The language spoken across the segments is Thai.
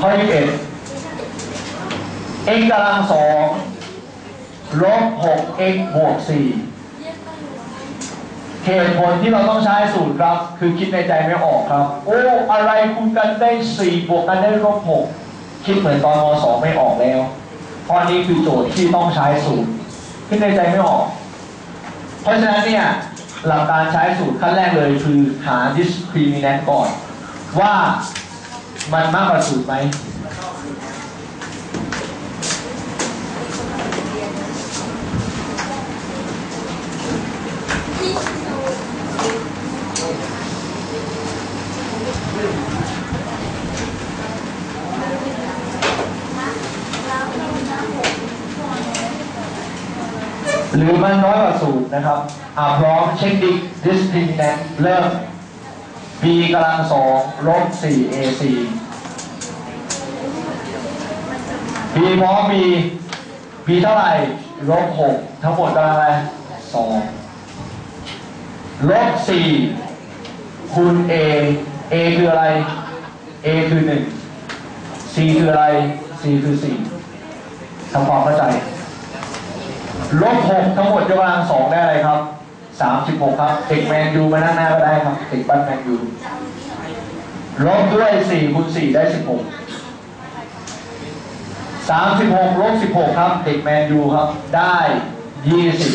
ข้อยี่สิบเอ็ด x กำลังสองลบหก x บวกสี่เหตุผลที่เราต้องใช้สูตรครับ คือคิดในใจไม่ออกครับ โอ้ อะไรคูณกันได้สี่บวกกันได้ลบหกคิดเหมือนตอนมสองไม่ออกแล้วเพราะนี้คือโจทย์ที่ต้องใช้สูตรคิดในใจไม่ออก เพราะฉะนั้นเนี่ยหลักการใช้สูตรขั้นแรกเลยคือหา discriminant ก่อน ว่ามันมากกว่าสูตรไหมหรือมันน้อยกว่าศูนย์นะครับ อ่าพร้อมเช็คดิ discriminant เริ่ม b กำลังสองลบสี่ ac b พร้อม b b เท่าไหร่ลบหกทั้งหมดกำลังอะไรสองลบสี่คูณ a a คืออะไร a คือหนึ่ง c คืออะไร c คือสี่ทำความเข้าใจ ลบหกทั้งหมดยกกำลังสองได้อะไรครับ สามสิบหกครับเด็กแมนยูมานั่งหน้าก็ได้ครับเด็กบ้านแมนยูลบด้วยสี่คูณสี่ได้สิบหกสามสิบหกลบสิบหกครับเด็กแมนยูครับ ได้ยี่สิบ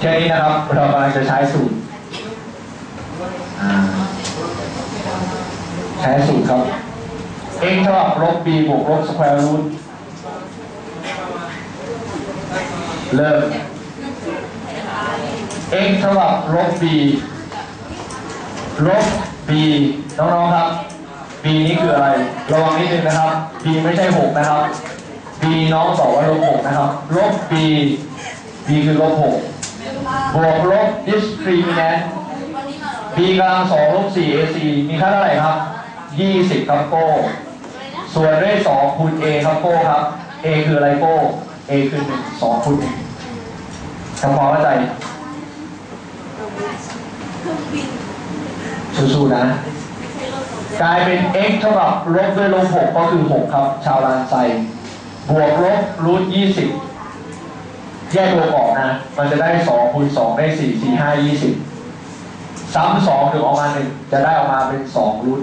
แค่นี้นะครับ เรากำลังจะใช้สูตรใช้สูตรครับ x เท่ากับลบ b บวกลบสแควร์รูท เริ่ม x เท่ากับลบ b ลบ b น้องๆครับ b นี่คืออะไร ระวังนิดนึงนะครับ b ไม่ใช่ 6 นะครับ b น้องตอบว่าลบ 6 นะครับ ลบ b b คือลบ 6 บวกลบ discriminant b กำลังสองลบ 4 ac มีค่าเท่าไหร่ครับ 20 ครับโก้ ส่วนด้วย2คูณ a ครับโก้ครับ a คืออะไรโก้ a คือ1 2คูณ1ทำความเข้าใจสู้ๆนะ กลายเป็น x เท่ากับลบด้วยลบ6ก็คือ 6 ครับ ชาวลานไซบวกลบรูท20แยกตัวออกนะ มันจะได้2คูณ2ได้ 4 4 5 20 ซ้ำ2ถึงออกมา 1 จะได้ออกมาเป็น2รูท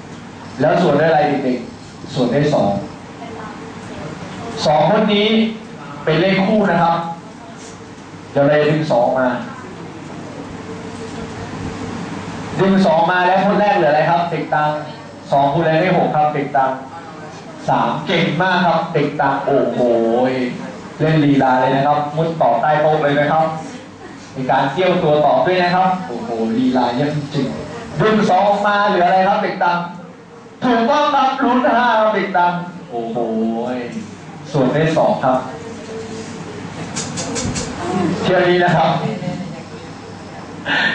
5แล้วส่วนได้อะไรเด็กๆส่วนได้2 สองคนนี้เป็นเลขคู่นะครับเดี๋ยวเราจะดึงสองมาดึงสองมาแล้วคนแรกเหลืออะไรครับเด็กตังสองคูณอะไรได้หกครับเด็กตังสามเก่งมากครับเด็กตังโอ้โหเล่นลีลาเลยนะครับ มุดต่อใต้โต๊ะเลยนะครับ มีการเที่ยวตัวต่อด้วยนะครับโอ้โหลีลาเยอะจริงๆดึงสองออกมาเหลืออะไรครับเด็กตังถูกต้องครับรุ่นห้าครับเด็กตังโอ้โห ส่วนได้สองครับเที่ยวนี้นะครับ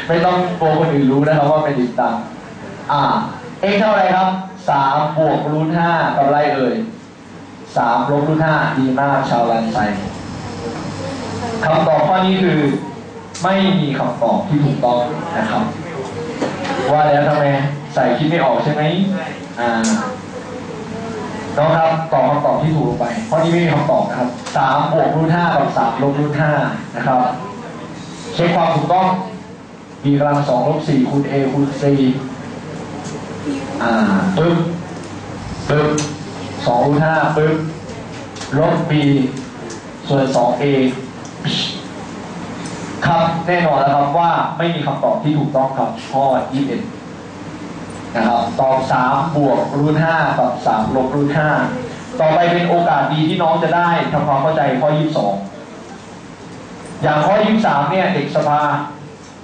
ไม่ต้องโกลัวคนอื่นรู้นะครับว่าเป็นดิบตังอ่าเอกเท่าไรครับสามบวกรูทห้ากับไรเอ่ยสามลบรูทห้าดีมากชาวลันไซคำตอบข้อนี้คือไม่มีคำตอบที่ถูกต้องนะครับ ว่าแล้วทำไมใส่คิดไม่ออกใช่ไหมอ่า น้องครับตอบคำตอบที่ถูกลงไปเพราะนี้ไม่มีคำตอบนะครับสามบวกรูทห้ากับสามลบรูทห้านะครับ เช็คความถูกต้อง b กำลังสองลบสี่คูณ a คูณ c อ่าปึ๊บปึ๊บสองรูทห้าปึ๊บลบ b ส่วนสอง a ครับแน่นอนแล้วครับว่าไม่มีคำตอบที่ถูกต้องครับข้อ21 นะครับตอบ3บวกรูท5กับ3ลบรูท5ต่อไปเป็นโอกาสดีที่น้องจะได้ทำความเข้าใจข้อ 22 อย่างข้อ 23 เนี่ยเด็กสภา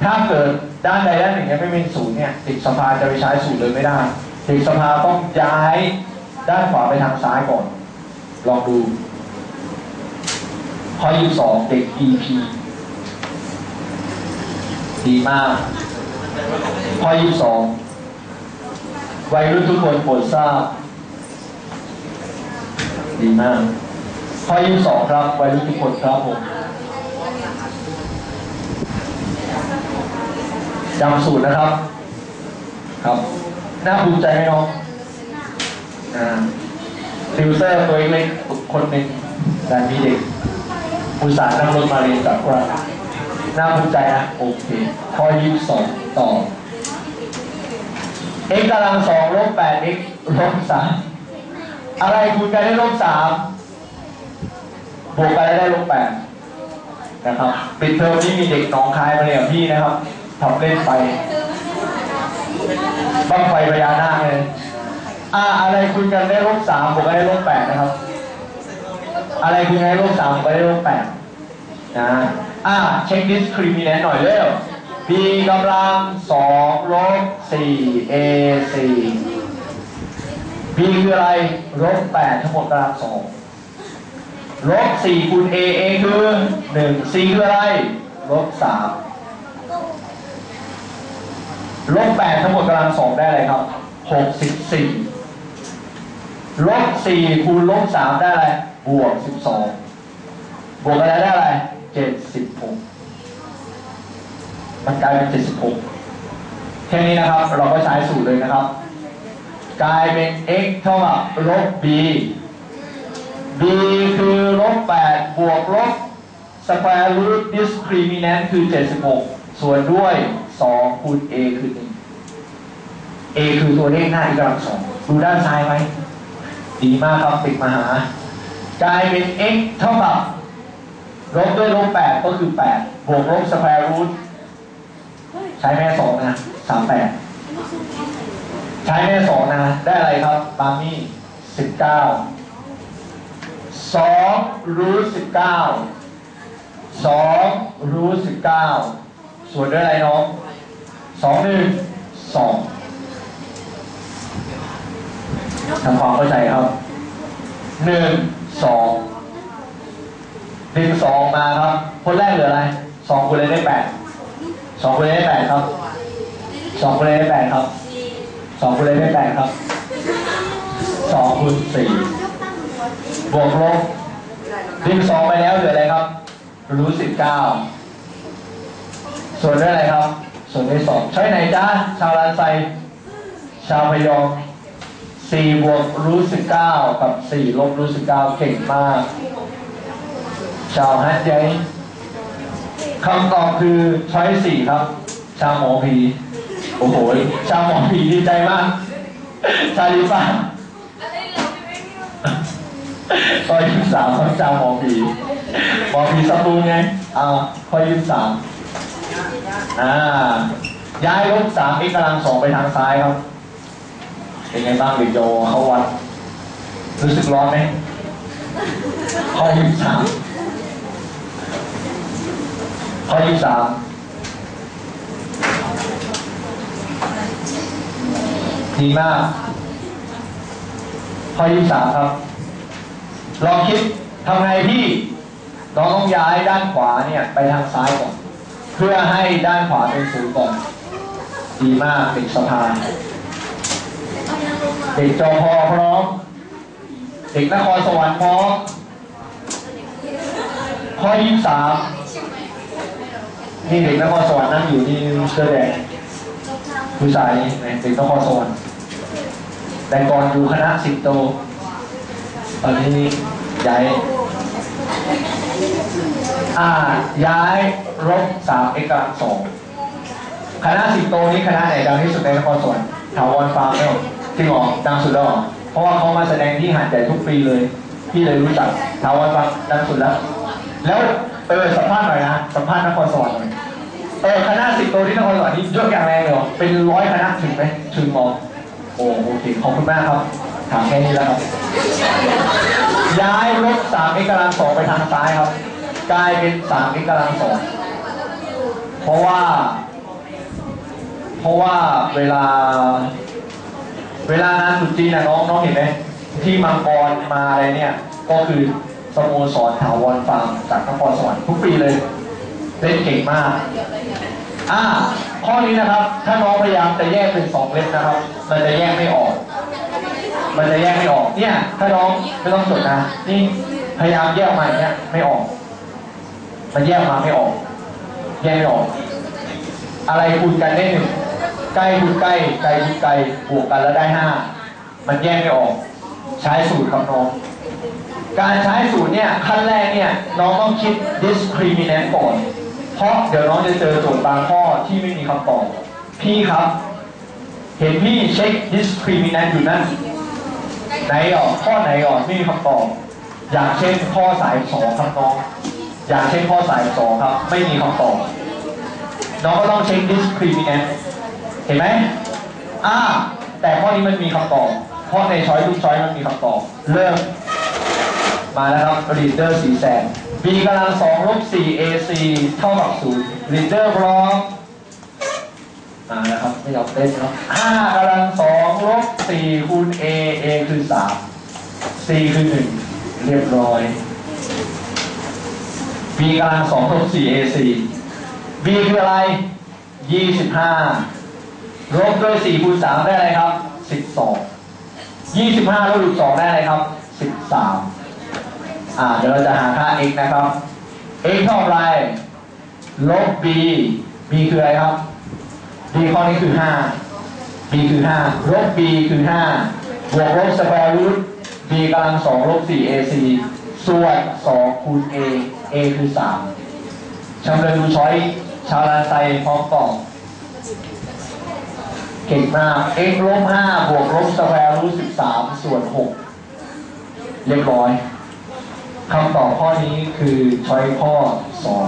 ถ้าเกิดด้านใดด้านหนึ่งยังไม่เป็นศูนย์เนี่ยเด็กสภาจะไปใช้ศูนย์เลยไม่ได้เด็กสภาต้องย้ายด้านขวาไปทางซ้ายก่อน ลองดูข้อ 22 เด็ก EP ดีมากข้อ 22 วัยรุ่นทุกคนโปรดทราบ ดีมากข้อยี่สองครับวัยรุ่นทุกคนครับผมจำสูตรนะครับ ครับ น่าภูมิใจไหมน้องอ่าติวเตอร์ตัวเล็กคนหนึ่งแต่มีเด็กอุตส่าห์นั่งรถมาเรียนกับเราน่าภูมิใจนะโอเคข้อยี่สองต่อ x กำลังสองลบแปด x ลบสามอะไรคูณกันได้ลบสามบวกกันได้ลบแปดนะครับปิดเทอมนี้มีเด็กหนองคายมาเรียนกับพี่นะครับทำเล่นไปบ้างไฟพญานาคเลยอ่าอะไรคูณกันได้ลบสามบวกกันได้ลบแปดนะครับ อะไรคูณกันได้ลบสามบวกกันได้ลบแปดนะอ่าเช็คดิสคริมิเนนหน่อยเร็ว b กำลังสองลบสี่ a สี่ b คืออะไรลบแปดทั้งหมดกำลังสองลบสี่คูณ a a คือหนึ่ง c คืออะไรลบสามลบแปดทั้งหมดกำลังสองได้อะไรครับหกสิบสี่ลบสี่คูณลบสามได้อะไรบวกสิบสองบวกอะไรได้อะไรเจ็ดสิบหก มันกลายเป็น 76 แค่นี้นะครับเราก็ใช้สูตรเลยนะครับ กลายเป็น x เท่ากับลบ b b คือลบ 8 บวกลบ square root discriminant คือ 76 ส่วนด้วย 2 คูณ a คือ 1 a คือตัวเลขหน้าอีกกำลังสองดูด้านซ้ายไหม ดีมากครับติดมาหา กลายเป็น x เท่ากับลบด้วยลบ 8 ก็คือ 8 บวกลบ square root ใช้แม่สองนะสามแปดใช้แม่สองนะ ได้อะไรครับปามี่สิบเก้าสองรูทสิบเก้าสองรูทสิบเก้าส่วนด้วยอะไรน้องสองหนึ่งสองทำความเข้าใจครับหนึ่งสองหนึ่งสองมาครับ คนแรกเหลืออะไรสองคนเลยได้แปด สองคูณเลขได้แปดครับสองคูณเลขได้แปดครับสองคูณเลขได้แปดครับสองคูณสี่บวกลบดึงสองไปแล้วเหลืออะไรครับ รู้สิบเก้าส่วนด้วยอะไรครับ ส่วนด้วยสองใช้ไหนจ้าชาวลานไซชาวพยองสี่บวกรู้สิบเก้ากับสี่ลบรู้สิบเก้าเก่งมาก ชาวฮัทยัย คำตอบคือช้อยสี่ครับ ชาหมอผีโอ้โหชาหมอผีดีใจมาก ชาลิฟ้าข้อยี่สิบสามครับชาหมอผีหมอผีสปูนไงอ่าข้อยี่สิบสามอ่า ย้ายลบสามเอกกำลังสองไปทางซ้ายครับ เป็นไงบ้างเด็กโยเขาวัด รู้สึกร้อนไหมข้อยี่สิบสาม ข้อที่สามดีมาก ข้อที่สามครับ ลองคิดทำไงพี่น้องต้องย้ายด้านขวาเนี่ยไปทางซ้ายก่อนเพื่อให้ด้านขวาเป็นศูนย์ก่อน ดีมากเด็กสะพานเด็กจอพอพร้อมเด็กนครสวรรค์พร้อมข้อยี่สาม นี่เด็กนครสวรรค์นั่งอยู่นี่เสื้อแดงผู้ชายนี่เด็กนครสวรรค์แต่ก่อนอยู่คณะสิงโต ตอนนี้ย้ายอ่าย้ายรบสามเอกกำลังสองคณะสิงโตนี่คณะไหนดังที่สุดในนครสวรรค์ถาวรฟาร์มไม่หรอจริงหรอดังสุดแล้วเหรอเพราะว่าเขามาแสดงที่หาดใหญ่ทุกปีเลย พี่เลยรู้จักถาวรฟาร์มดังสุดแล้ว แล้ว เออสัมภาษณ์หน่อยนะสัมภาษณ์นครสวรรค์หน่อยเออคณะสิงโตที่นครสวรรค์นี่ยกอย่างแรงเลยเหรอเป็นร้อยคณะถึงไหมถึงมอโอ้โอเคขอบคุณมากครับถามแค่นี้แล้วครับ ย้ายลบสามเอกกำลังสองไปทางซ้ายครับ กลายเป็นสามเอกกำลังสองเพราะว่า เพราะว่าเวลา เวลางานตรุษจีนนะน้องน้องเห็นไหมที่มังกรมาอะไรเนี่ย ก็คือ สโมสรถาวรฟาร์มจากนครสวรรค์ทุกปีเลยเล่นเก่งมากอ่าข้อนี้นะครับ ถ้าน้องพยายามจะแยกเป็นสองเล่มนะครับ มันจะแยกไม่ออก มันจะแยกไม่ออก เนี่ย ถ้าน้องไม่ต้องจดนะ นี่พยายามแยกมาเนี้ยไม่ออก มันแยกมาไม่ออก แยกไม่ออก อะไรคูณกันได้หนึ่งใกล้คูณใกล้ไกลคูณไกลบวกกันแล้วได้ห้า มันแยกไม่ออก ใช้สูตรครับน้อง การใช้สูตรเนี่ยขั้นแรกเนี่ยน้องต้องคิด discriminant ก่อนเพราะเดี๋ยวน้องจะเจอโจทย์บางข้อที่ไม่มีคำตอบพี่ครับ เห็นพี่เช็ค discriminant อยู่นั่นไหนอะข้อไหนอะไม่มีคำตอบอย่างเช่นข้อสายสองครับน้องอย่างเช่นข้อสายสองครับ ไม่มีคำตอบน้องก็ต้องเช็ค discriminant เห็นไหมอ่าแต่ข้อนี้มันมีคำตอบเพราะในช้อยทุกช้อยมันมีคำตอบเริ่ม มาแล้วครับ reader สีแสน b กำลังสองลบสี่ ac เท่ากับศูนย์ reader พร้อมมาแล้วครับไม่ยอมเต้นเนาะห้ากำลังสองลบสี่คูณ a a คือสาม c คือหนึ่งเรียบร้อย b กำลังสองลบสี่ ac b คืออะไรยี่สิบห้าลบด้วยสี่คูณสามได้อะไรครับสิบสองยี่สิบห้าลบด้วยสองได้อะไรครับสิบสาม อ่าเดี๋ยวเราจะหาค่า x นะครับ x เท่าไรลบ b b คืออะไรครับ b ข้อนี้คือ 5 b คือ 5 ลบ b คือ 5 บวกลบ square root b กำลัง2ลบ4 ac ส่วน2คูณ a a คือ 3ชำเลือดูช้อยชาวลานไซพร้อมตอบเก่งมาก x ลบ5บวกลบ square root 13 ส่วน 6 เรียบร้อย คำตอบข้อนี้คือช้อยข้อสอง